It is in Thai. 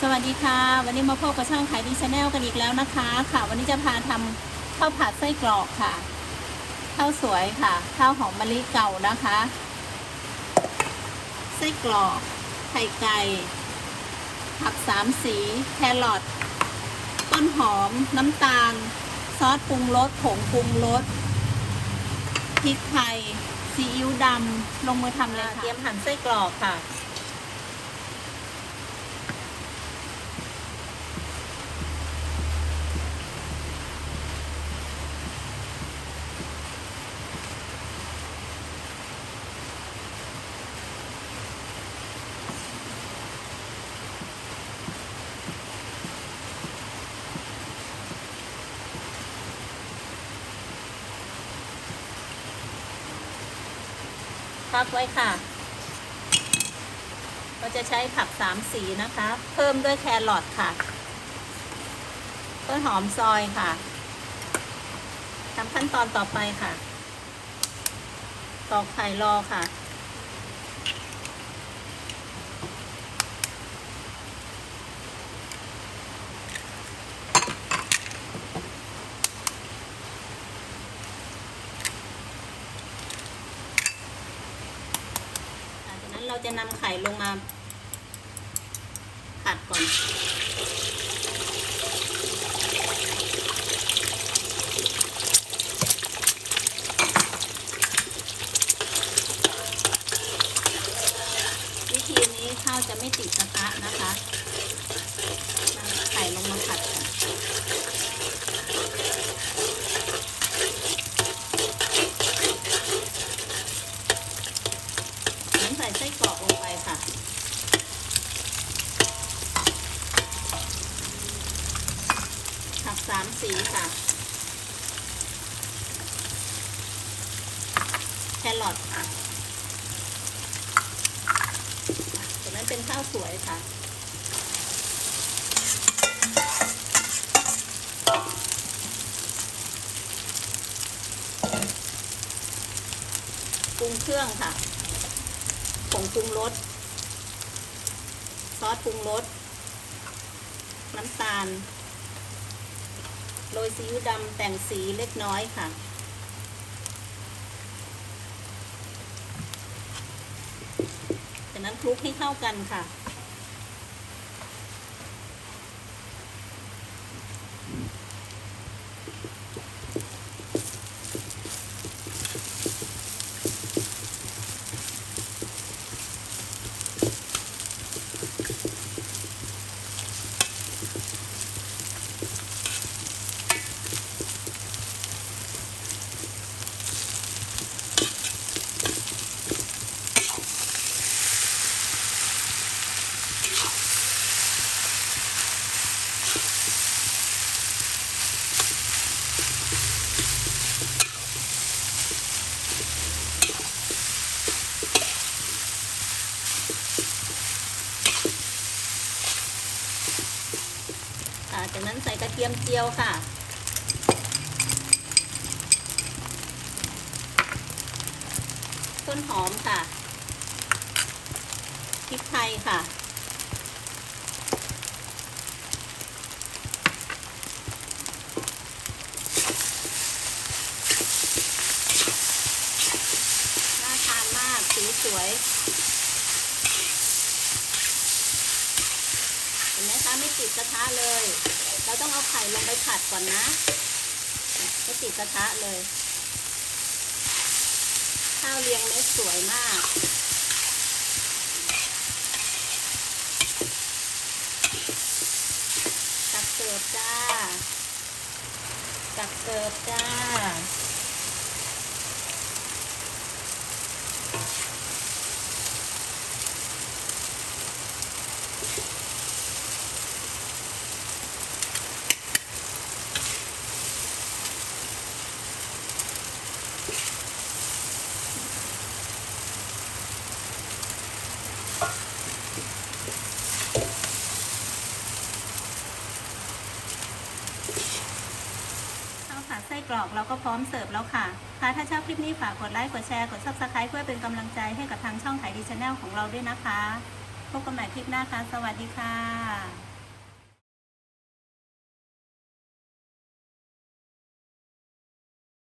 สวัสดีค่ะ วันนี้มาพบกับช่องขายดีชาแนลกันอีกแล้วนะคะ ค่ะ วันนี้จะพาทำข้าวผัดไส้กรอกค่ะข้าวสวยค่ะข้าวหอมมะลิเก่านะคะ ไส้กรอกไข่ไก่ผักสามสี แครอทต้นหอม น้ำตาล ซอสปรุงรสผงปรุงรสพริกไทยซีอิ๊วดำลงมือทำเลยค่ะเตรียมหั่นไส้กรอกค่ะ ฟักไว้ค่ะ เราจะใช้ผักสามสีนะคะ เพิ่มด้วยแครอทค่ะต้นหอมซอยค่ะทำขั้นตอนต่อไปค่ะ ตอกไข่รอค่ะ หลังจากนั้น เราจะนำไข่ลงมาผัดก่อน วิธีนี้ข้าวจะไม่ติดกระทะนะคะนำไข่ลงมาผัดก่อนนั้นใส่ไส้กรอกลงไปค่ะ ผัก สีค่ะ แครอทค่ะจากนั้นเป็นข้าวสวยค่ะปรุงเครื่องค่ะผงปรุงรส ซอสปรุงรส น้ำตาล โรยซีอิ๊วดำแต่งสีเล็กน้อยค่ะจากนั้นคลุกให้เข้ากันค่ะ ค่ะ จากนั้นใส่กระเทียมเจียวค่ะ ต้นหอมค่ะ พริกไทยค่ะ น่าทานมาก สีสวย เห็นไหมคะไม่ติดกระทะเลย เราต้องเอาไข่ลงไปผัดก่อนนะไม่ติดกระทะเลย ข้าวเรียงเม็ดสวยมากตักเสิร์ฟจ้าตักเสิร์ฟจ้า กรอกเราก็พร้อมเสิร์ฟแล้วค่ะค่ะถ้าชอบคลิปนี้ฝากกดไลค์ กดแชร์ กด subscribe เพื่อเป็นกำลังใจให้กับทางช่องขายดีชาแนลของเราด้วยนะคะ พบกันใหม่คลิปหน้าค่ะ สวัสดีค่ะ